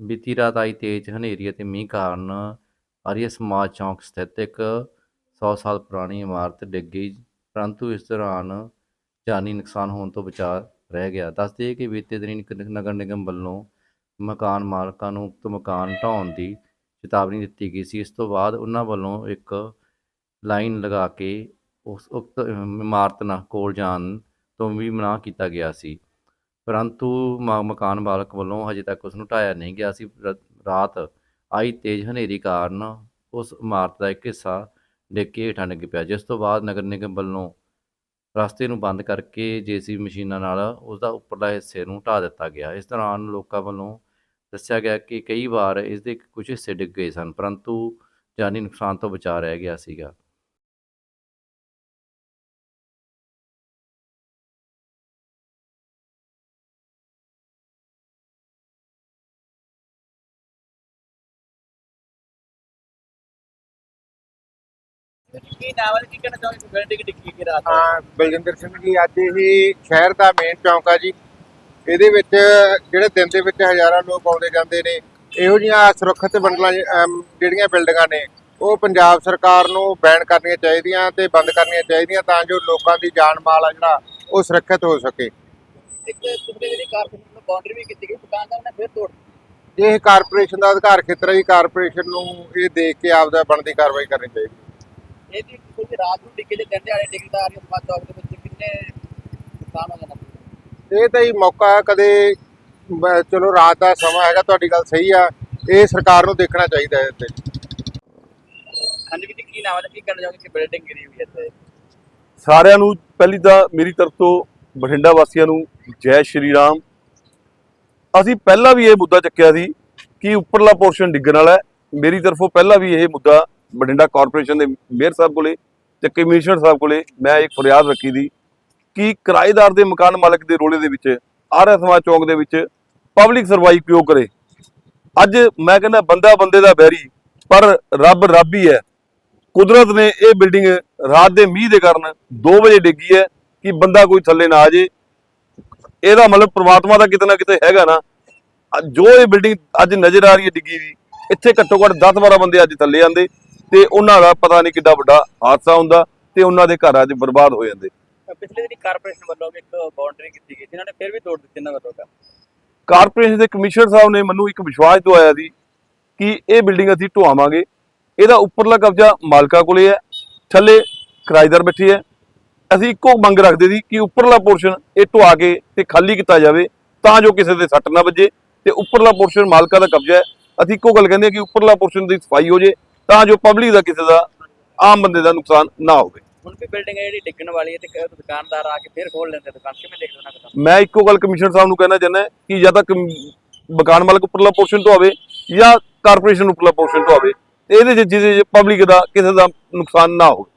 ਬੀਤੀ ਰਾਤ ਆਈ ਤੇਜ਼ ਹਨੇਰੀ ਅਤੇ ਮੀਂਹ ਕਾਰਨ ਆਰੀਆ ਸਮਾਜ ਚੌਂਕ ਸਥਿਤ ਇੱਕ 100 ਸਾਲ ਪੁਰਾਣੀ ਇਮਾਰਤ ਡਿੱਗ ਗਈ, ਪਰੰਤੂ ਇਸ ਦੌਰਾਨ ਜਾਨੀ ਨੁਕਸਾਨ ਹੋਣ ਤੋਂ ਬਚਾ ਰਹਿ ਗਿਆ। ਦੱਸ ਦਈਏ ਕਿ ਬੀਤੇ ਦਿਨੀ ਨਗਰ ਨਿਗਮ ਵੱਲੋਂ ਮਕਾਨ ਮਾਲਕਾਂ ਨੂੰ ਉਕਤ ਮਕਾਨ ਢਾਉਣ ਦੀ ਚੇਤਾਵਨੀ ਦਿੱਤੀ ਗਈ ਸੀ। ਇਸ ਤੋਂ ਬਾਅਦ ਉਹਨਾਂ ਵੱਲੋਂ ਇੱਕ ਲਾਈਨ ਲਗਾ ਕੇ ਉਸ ਉਕਤ ਇਮਾਰਤ ਨਾਲ ਕੋਲ ਜਾਣ ਤੋਂ ਵੀ ਮਨਾਹ ਕੀਤਾ ਗਿਆ ਸੀ। ਪਰੰਤੂ ਮ- ਮਕਾਨ ਮਾਲਕ ਵੱਲੋਂ ਹਜੇ ਤੱਕ ਉਸ ਨੂੰ ਢਾਇਆ ਨਹੀਂ ਗਿਆ ਸੀ। ਰ- ਰਾਤ ਆਈ ਤੇਜ਼ ਹਨੇਰੀ ਕਾਰਨ ਉਸ ਇਮਾਰਤ ਦਾ ਇੱਕ ਹਿੱਸਾ ਡਿੱਗ ਕੇ ਹੇਠਾਂ ਡਿੱਗ ਪਿਆ, ਜਿਸ ਤੋਂ ਬਾਅਦ ਨਗਰ ਨਿਗਮ ਵੱਲੋਂ ਰਸਤੇ ਨੂੰ ਬੰਦ ਕਰਕੇ ਜੀਸੀ ਮਸ਼ੀਨਾਂ ਨਾਲ ਉਸ ਦਾ ਉੱਪਰਲਾ ਹਿੱਸੇ ਨੂੰ ਢਾ ਦਿੱਤਾ ਗਿਆ। ਇਸ ਦੌਰਾਨ ਲੋਕਾਂ ਵੱਲੋਂ ਦੱਸਿਆ ਗਿਆ ਕਿ ਕਈ ਵਾਰ ਇਸ ਦੇ ਕੁਝ ਹਿੱਸੇ ਡਿੱਗ ਗਏ ਸਨ, ਪਰੰਤੂ ਜਾਨੀ ਨੁਕਸਾਨ ਤੋਂ ਬਚਾ ਰਹਿ ਗਿਆ ਸੀਗਾ। ਕੀ ਨਾਵਲ ਕੀ ਕਹਿਣਾ ਚਾਹੁੰਦੇ ਬਿਲਡਿੰਗ ਡਿੱਗੀ ਕਿ ਰਾਤ? ਹਾਂ ਬਲਜਿੰਦਰ ਸਿੰਘ ਜੀ ਅੱਜ ਇਹ ਸ਼ਹਿਰ ਦਾ ਮੇਨ ਚੌਂਕ ਆ ਜੀ। ਇਹਦੇ ਵਿੱਚ ਜਿਹੜੇ ਦਿਨ ਦੇ ਵਿੱਚ ਹਜ਼ਾਰਾਂ ਲੋਕ ਆਉਂਦੇ ਜਾਂਦੇ ਨੇ ਇਹੋ ਜਿਹੀਆਂ ਸੁਰੱਖਿਅਤ ਬੰਡਲਾਂ ਜਿਹੜੀਆਂ ਬਿਲਡਿੰਆਂ ਨੇ ਉਹ ਪੰਜਾਬ ਸਰਕਾਰ ਨੂੰ ਬੈਨ ਕਰਨੀਆਂ ਚਾਹੀਦੀਆਂ ਤੇ ਬੰਦ ਕਰਨੀਆਂ ਚਾਹੀਦੀਆਂ ਤਾਂ ਜੋ ਲੋਕਾਂ ਦੀ ਜਾਨ ਮਾਲ ਆ ਜਿਹੜਾ ਉਹ ਸੁਰੱਖਿਅਤ ਹੋ ਸਕੇ। ਇੱਕ ਪਿਛਲੇ ਜਿਹੜੀ ਕਾਰਪੋਰੇਸ਼ਨ ਨੂੰ ਬਾਉਂਡਰੀ ਵੀ ਕੀਤੀ ਗਈ ਦੁਕਾਨਦਾਰ ਨੇ ਫਿਰ ਤੋੜ ਦਿੱਤੀ। ਇਹ ਕਾਰਪੋਰੇਸ਼ਨ ਦਾ ਅਧਿਕਾਰ ਖੇਤਰ ਹੈ ਜੀ ਕਾਰਪੋਰੇਸ਼ਨ ਨੂੰ ਇਹ ਦੇਖ ਕੇ ਆਪਦਾ ਬਣਦੀ ਕਾਰਵਾਈ ਕਰਨੀ ਚਾਹੀਦੀ। ਇਹਦੀ ਕੋਈ ਰਾਤ ਨੂੰ ਡਿੱਗੇ ਦੇ ਦਿਨ ਦਿਹਾੜੇ ਡਿੱਗਦਾ ਆ ਰਿਹਾ ਸਮਾਜ ਚੌਕ ਦੇ ਵਿੱਚ ਕਿੰਨੇ ਨੁਕਸਾਨ ਹੋ ਜਾਣਾ। ਇਹ ਤਾਂ ਹੀ ਮੌਕਾ ਹੈ, ਕਦੇ ਚਲੋ ਰਾਤ ਦਾ ਸਮਾਂ ਹੈਗਾ ਤੁਹਾਡੀ ਗੱਲ ਸਹੀ ਆ ਇਹ ਸਰਕਾਰ ਨੂੰ ਦੇਖਣਾ ਚਾਹੀਦਾ ਹੈ ਤੇ ਹਾਂਜੀ ਵੀ ਕੀ ਨਾਵਲ ਕੀ ਕਹਿਣਾ ਚਾਹੁੰਦੇ ਕਿ ਬਿਲਡਿੰਗ ਗਿਰੀ ਹੋਈ ਹੈ ਇੱਥੇ? ਸਾਰਿਆਂ ਨੂੰ ਪਹਿਲੀ ਤਾਂ ਮੇਰੀ ਤਰਫ ਤੋਂ ਬਠਿੰਡਾ ਵਾਸੀਆਂ ਨੂੰ ਜੈ ਸ਼੍ਰੀ ਰਾਮ। ਅਸੀਂ ਪਹਿਲਾਂ ਵੀ ਇਹ ਮੁੱਦਾ ਚੱਕਿਆ ਸੀ ਕਿ ਉੱਪਰਲਾ ਪੋਰਸ਼ਨ ਡਿੱਗਣ ਵਾਲਾ ਹੈ। ਮੇਰੀ ਤਰਫੋਂ ਪਹਿਲਾਂ ਵੀ ਇਹ ਮੁੱਦਾ ਬਠਿੰਡਾ ਕਾਰਪੋਰੇਸ਼ਨ ਦੇ ਮੇਅਰ ਸਾਹਿਬ ਕੋਲੇ ਤੇ ਕਮਿਸ਼ਨਰ ਸਾਹਿਬ ਕੋਲੇ ਮੈਂ ਇੱਕ ਫਰਿਆਦ ਰੱਖੀ ਦੀ ਕਿ ਕਿਰਾਏਦਾਰ ਦੇ ਮਕਾਨ ਮਾਲਕ ਦੇ ਰੋਲੇ ਦੇ ਵਿੱਚ ਆਰਐਸ ਚੌਂਕ ਦੇ ਵਿੱਚ ਪਬਲਿਕ ਸਰਵਾਈ ਕਿਉਂ ਕਰੇ? ਅੱਜ ਮੈਂ ਕਹਿੰਦਾ ਬੰਦਾ ਬੰਦੇ ਦਾ ਬੈਰੀ, ਪਰ ਰੱਬ ਰੱਬ ਹੀ। ਹੈ ਕੁਦਰਤ ਨੇ ਇਹ ਬਿਲਡਿੰਗ ਰਾਤ ਦੇ ਮੀਂਹ ਦੇ ਕਾਰਨ 2 ਵਜੇ ਡਿੱਗੀ ਹੈ ਕਿ ਬੰਦਾ ਕੋਈ ਥੱਲੇ ਨਾ ਆ ਜੇ। ਇਹਦਾ ਮਤਲਬ ਪ੍ਰਮਾਤਮਾ ਦਾ ਕਿਤੇ ਨਾ ਕਿਤੇ ਹੈਗਾ ਨਾ। ਜੋ ਇਹ ਬਿਲਡਿੰਗ ਅੱਜ ਨਜ਼ਰ ਆ ਰਹੀ ਹੈ ਡਿੱਗੀ ਦੀ, ਇੱਥੇ ਘੱਟੋ ਘੱਟ 10-12 ਬੰਦੇ ਅੱਜ ਥੱਲੇ ਆਂਦੇ ਤੇ ਉਹਨਾਂ ਦਾ ਪਤਾ ਨਹੀਂ ਕਿੱਡਾ ਵੱਡਾ ਹਾਦਸਾ ਹੁੰਦਾ ਤੇ ਉਹਨਾਂ ਦੇ ਘਰ ਅੱਜ ਬਰਬਾਦ ਹੋ ਜਾਂਦੇ। ਪਿਛਲੇ ਦਿਨੀ ਕਾਰਪੋਰੇਸ਼ਨ ਵੱਲੋਂ ਇੱਕ ਬਾਉਂਡਰੀ ਕੀਤੀ ਗਈ ਜਿਨ੍ਹਾਂ ਨੇ ਫਿਰ ਵੀ ਤੋੜ ਦਿੱਤੀ ਇਹਨਾਂ ਵੱਲੋਂ ਤਾਂ। ਕਾਰਪੋਰੇਸ਼ਨ ਦੇ ਕਮਿਸ਼ਨਰ ਸਾਹਿਬ ਨੇ ਮੈਨੂੰ ਇੱਕ ਵਿਸ਼ਵਾਸ ਦਵਾਇਆ ਸੀ ਕਿ ਇਹ ਬਿਲਡਿੰਗ ਅਸੀਂ ਢਵਾਵਾਂਗੇ ਇਹਦਾ ਉੱਪਰਲਾ ਕਬਜ਼ਾ ਮਾਲਕਾ ਕੋਲੇ ਹੈ ਥੱਲੇ ਕਿਰਾਏਦਾਰ ਬੈਠੇ ਹੈ। ਅਸੀਂ ਇੱਕੋ ਮੰਗ ਰੱਖਦੇ ਸੀ ਕਿ ਉੱਪਰਲਾ ਪੋਰਸ਼ਨ ਇਹ ਢਵਾ ਕੇ ਤੇ ਖਾਲੀ ਕੀਤਾ ਜਾਵੇ ਤਾਂ ਜੋ ਕਿਸੇ ਦੇ ਸੱਟ ਨਾ ਵੱਜੇ। ਤੇ ਉੱਪਰਲਾ ਪੋਰਸ਼ਨ ਮਾਲਕਾ ਦਾ ਕਬਜ਼ਾ ਹੈ। ਅਸੀਂ ਇੱਕੋ ਗੱਲ ਕਹਿੰਦੇ ਹਾਂ ਕਿ ਉੱਪਰਲਾ ਪੋਰਸ਼ਨ ਦੀ ਸਫ਼ਾਈ ਹੋ ਜੇ ਤਾਂ ਜੋ ਪਬਲਿਕ ਦਾ ਕਿਸੇ ਦਾ ਆਮ ਬੰਦੇ ਦਾ ਨੁਕਸਾਨ ਨਾ ਹੋਵੇ। ਹੁਣ ਵੀ ਬਿਲਡਿੰਗ ਹੈ ਜਿਹੜੀ ਡਿੱਗਣ ਵਾਲੀ ਹੈ ਤੇ ਕ- ਦੁਕਾਨਦਾਰ ਆ ਕੇ ਫਿਰ ਖੋਲ ਲੈਂਦੇ ਦੁਕਾਨ। ਕਿਵੇਂ ਦੇਖਦੇ ਹੋ ਨਾ ਦੁਕਾਨ ਮੈਂ ਇੱਕੋ ਗੱਲ ਕਮਿਸ਼ਨਰ ਸਾਹਿਬ ਨੂੰ ਕਹਿਣਾ ਚਾਹੁੰਦਾ ਕਿ ਜਾਂ ਤਾਂ ਕਮ- ਮਕਾਨ ਮਾਲਕ ਉੱਪਰਲਾ ਪੋਰਸ਼ਨ ਤੋਂ ਆਵੇ ਜਾਂ ਕਾਰਪੋਰੇਸ਼ਨ ਉੱਪਰਲਾ ਪੋਰਸ਼ਨ ਤੋਂ ਆਵੇ। ਇਹਦੇ ਚ ਜਿਹਦੇ ਪਬਲਿਕ ਦਾ ਕਿਸੇ ਦਾ ਨੁਕਸਾਨ ਨਾ ਹੋਵੇ।